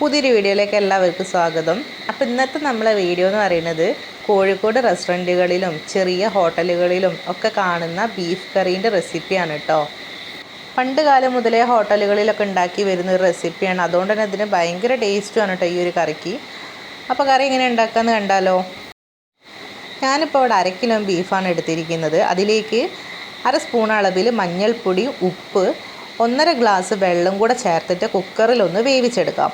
പുതിയൊരു വീഡിയോയിലേക്ക് എല്ലാവർക്കും സ്വാഗതം. അപ്പോൾ ഇന്നത്തെ നമ്മളെ വീഡിയോ എന്ന് പറയുന്നത് കോഴിക്കോട് റെസ്റ്റോറന്റുകളിലും ചെറിയ ഹോട്ടലുകളിലും ഒക്കെ കാണുന്ന ബീഫ് കറീന്റെ റെസിപ്പിയാണ് കേട്ടോ പണ്ട് കാലം മുതലേ ഹോട്ടലുകളിലൊക്കെ ഉണ്ടാക്കി വരുന്ന ഒരു റെസിപ്പിയാണ് അതുകൊണ്ട് തന്നെ ഇതിന് ഭയങ്കര ടേസ്റ്റുമാണ് കേട്ടോ ഈ ഒരു കറിക്ക്. അപ്പോൾ കറി എങ്ങനെ ഉണ്ടാക്കാമെന്ന് കണ്ടാലോ? ഞാനിപ്പോൾ ഇവിടെ അര കിലോ ബീഫാണ് എടുത്തിരിക്കുന്നത്. അതിലേക്ക് അര സ്പൂൺ അളവിൽ മഞ്ഞൾപ്പൊടി ഉപ്പ് ഒന്നര ഗ്ലാസ് വെള്ളം കൂടെ ചേർത്തിട്ട് കുക്കറിലൊന്ന് വേവിച്ചെടുക്കാം.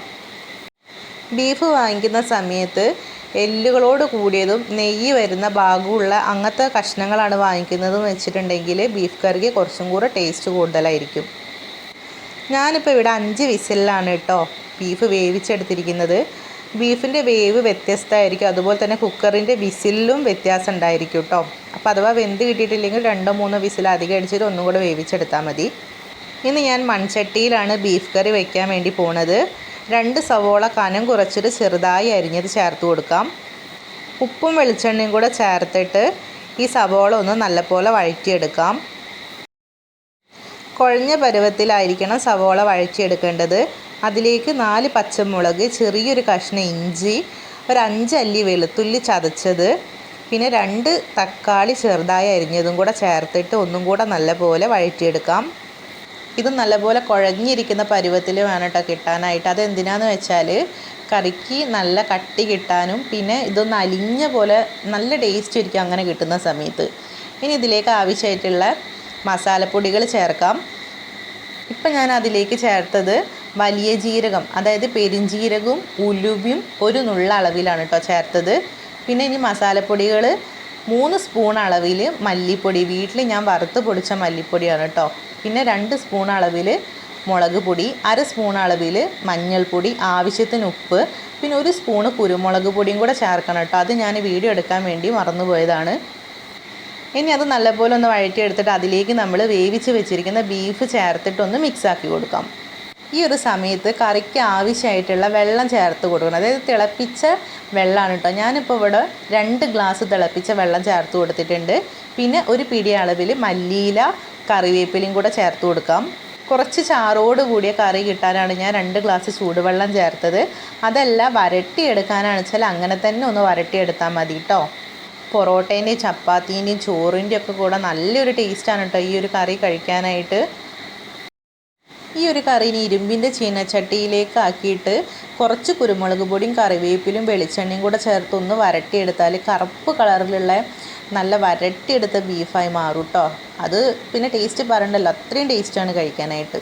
ബീഫ് വാങ്ങിക്കുന്ന സമയത്ത് എല്ലുകളോട് കൂടിയതും നെയ്യ് വരുന്ന ഭാഗമുള്ള അങ്ങനത്തെ കഷ്ണങ്ങളാണ് വാങ്ങിക്കുന്നതെന്ന് വെച്ചിട്ടുണ്ടെങ്കിൽ ബീഫ് കറിക്ക് കുറച്ചും കൂടെ ടേസ്റ്റ് കൂടുതലായിരിക്കും. ഞാനിപ്പോൾ ഇവിടെ അഞ്ച് വിസിലാണ് കേട്ടോ ബീഫ് വേവിച്ചെടുത്തിരിക്കുന്നത്. ബീഫിന്റെ വേവ് വ്യത്യസ്തമായിരിക്കും. അതുപോലെ തന്നെ കുക്കറിന്റെ വിസിലും വ്യത്യാസം ഉണ്ടായിരിക്കും കേട്ടോ. അപ്പോൾ അഥവാ വെന്ത് കിട്ടിയിട്ടില്ലെങ്കിൽ രണ്ടോ മൂന്നോ വിസിൽ അധികം അടിച്ചിട്ട് ഒന്നും കൂടെ വേവിച്ചെടുത്താൽ മതി. ഇന്ന് ഞാൻ മൺചട്ടിയിലാണ് ബീഫ് കറി വയ്ക്കാൻ വേണ്ടി പോണത്. രണ്ട് സവോള കനം കുറച്ചിട്ട് ചെറുതായി അരിഞ്ഞത് ചേർത്ത് കൊടുക്കാം. ഉപ്പും വെളിച്ചെണ്ണയും കൂടെ ചേർത്തിട്ട് ഈ സവോള ഒന്ന് നല്ലപോലെ വഴറ്റിയെടുക്കാം. കുഴഞ്ഞ പരുവത്തിലായിരിക്കണം സവോള വഴറ്റിയെടുക്കേണ്ടത്. അതിലേക്ക് നാല് പച്ചമുളക് ചെറിയൊരു കഷ്ണം ഇഞ്ചി ഒരു അഞ്ച് അല്ലി വെളുത്തുള്ളി ചതച്ചത്. പിന്നെ രണ്ട് തക്കാളി ചെറുതായി അരിഞ്ഞതും കൂടെ ചേർത്തിട്ട് ഒന്നും കൂടെ നല്ലപോലെ വഴറ്റിയെടുക്കാം. ഇത് നല്ലപോലെ കുഴഞ്ഞിരിക്കുന്ന പരുവത്തിൽ വേണം കേട്ടോ കിട്ടാനായിട്ട്. അതെന്തിനാന്ന് വെച്ചാൽ കറിക്ക് നല്ല കട്ടി കിട്ടാനും പിന്നെ ഇതൊന്ന് അലിഞ്ഞ പോലെ നല്ല ടേസ്റ്റ് ആയിരിക്കും അങ്ങനെ കിട്ടുന്ന സമയത്ത്. ഇനി ഇതിലേക്ക് ആവശ്യമായിട്ടുള്ള മസാലപ്പൊടികൾ ചേർക്കാം. ഇപ്പം ഞാൻ അതിലേക്ക് ചേർത്തത് വലിയ ജീരകം അതായത് പെരിഞ്ജീരകവും ഉലുവയും ഒരു നുള്ള അളവിലാണ് കേട്ടോ ചേർത്തത്. പിന്നെ ഇനി മസാലപ്പൊടികൾ മൂന്ന് സ്പൂൺ അളവിൽ മല്ലിപ്പൊടി. വീട്ടിൽ ഞാൻ വറുത്ത് പൊടിച്ച മല്ലിപ്പൊടിയാണ് കേട്ടോ പിന്നെ രണ്ട് സ്പൂൺ അളവിൽ മുളക് പൊടി അര സ്പൂൺ അളവിൽ മഞ്ഞൾപ്പൊടി ആവശ്യത്തിന് ഉപ്പ് പിന്നെ ഒരു സ്പൂണ് കുരുമുളക് പൊടിയും കൂടെ ചേർക്കണം കേട്ടോ അത് ഞാൻ വീഡിയോ എടുക്കാൻ വേണ്ടി മറന്നുപോയതാണ്. ഇനി അത് നല്ലപോലെ ഒന്ന് വഴറ്റിയെടുത്തിട്ട് അതിലേക്ക് നമ്മൾ വേവിച്ച് വെച്ചിരിക്കുന്ന ബീഫ് ചേർത്തിട്ടൊന്ന് മിക്സാക്കി കൊടുക്കാം. ഈ ഒരു സമയത്ത് കറിക്ക് ആവശ്യമായിട്ടുള്ള വെള്ളം ചേർത്ത് കൊടുക്കണം. അതായത് തിളപ്പിച്ച വെള്ളമാണ് കേട്ടോ ഞാനിപ്പോൾ ഇവിടെ രണ്ട് ഗ്ലാസ് തിളപ്പിച്ച വെള്ളം ചേർത്ത് കൊടുത്തിട്ടുണ്ട്. പിന്നെ ഒരു പിടി അളവിൽ മല്ലിയില കറിവേപ്പിലയും കൂടെ ചേർത്ത് കൊടുക്കാം. കുറച്ച് ചാറോട് കൂടിയ കറി കിട്ടാനാണ് ഞാൻ രണ്ട് ഗ്ലാസ് ചൂടുവെള്ളം ചേർത്തത്. അതല്ല വരട്ടിയെടുക്കാനാണ് വെച്ചാൽ അങ്ങനെ തന്നെ ഒന്ന് വരട്ടിയെടുത്താൽ മതി കേട്ടോ പൊറോട്ടേന്റെയും ചപ്പാത്തീന്റെയും ചോറിന്റെയും ഒക്കെ കൂടെ നല്ലൊരു ടേസ്റ്റാണ് കേട്ടോ ഈ ഒരു കറി കഴിക്കാനായിട്ട്. ഈ ഒരു കറി ഇനി ഇരുമ്പിന്റെ ചീനച്ചട്ടിയിലേക്ക് ആക്കിയിട്ട് കുറച്ച് കുരുമുളക് പൊടിയും കറിവേപ്പിലും വെളിച്ചെണ്ണയും കൂടെ ചേർത്ത് ഒന്ന് വരട്ടിയെടുത്താൽ കറുപ്പ് കളറിലുള്ള നല്ല വരട്ടിയെടുത്ത ബീഫായി മാറും കേട്ടോ അത് പിന്നെ ടേസ്റ്റ് പറയണ്ടല്ലോ അത്രയും ടേസ്റ്റാണ് കഴിക്കാനായിട്ട്.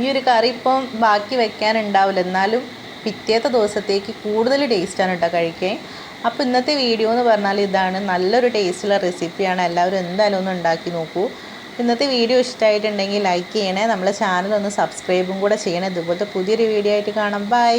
ഈ ഒരു കറി ഇപ്പം ബാക്കി വെക്കാനുണ്ടാവില്ല. എന്നാലും പിറ്റേത്തെ ദിവസത്തേക്ക് കൂടുതൽ ടേസ്റ്റാണ് കേട്ടോ കഴിക്കാൻ അപ്പോൾ ഇന്നത്തെ വീഡിയോ എന്ന് പറഞ്ഞാൽ ഇതാണ് നല്ലൊരു ടേസ്റ്റുള്ള റെസിപ്പിയാണ് എല്ലാവരും എന്തായാലും ഒന്ന് ഉണ്ടാക്കി നോക്കൂ. ഇന്നത്തെ വീഡിയോ ഇഷ്ടമായിട്ടുണ്ടെങ്കിൽ ലൈക്ക് ചെയ്യണേ. നമ്മളെ ചാനലൊന്ന് സബ്സ്ക്രൈബും കൂടെ ചെയ്യണേ. ഇതുപോലത്തെ പുതിയൊരു വീഡിയോ ആയിട്ട് കാണാം. ബൈ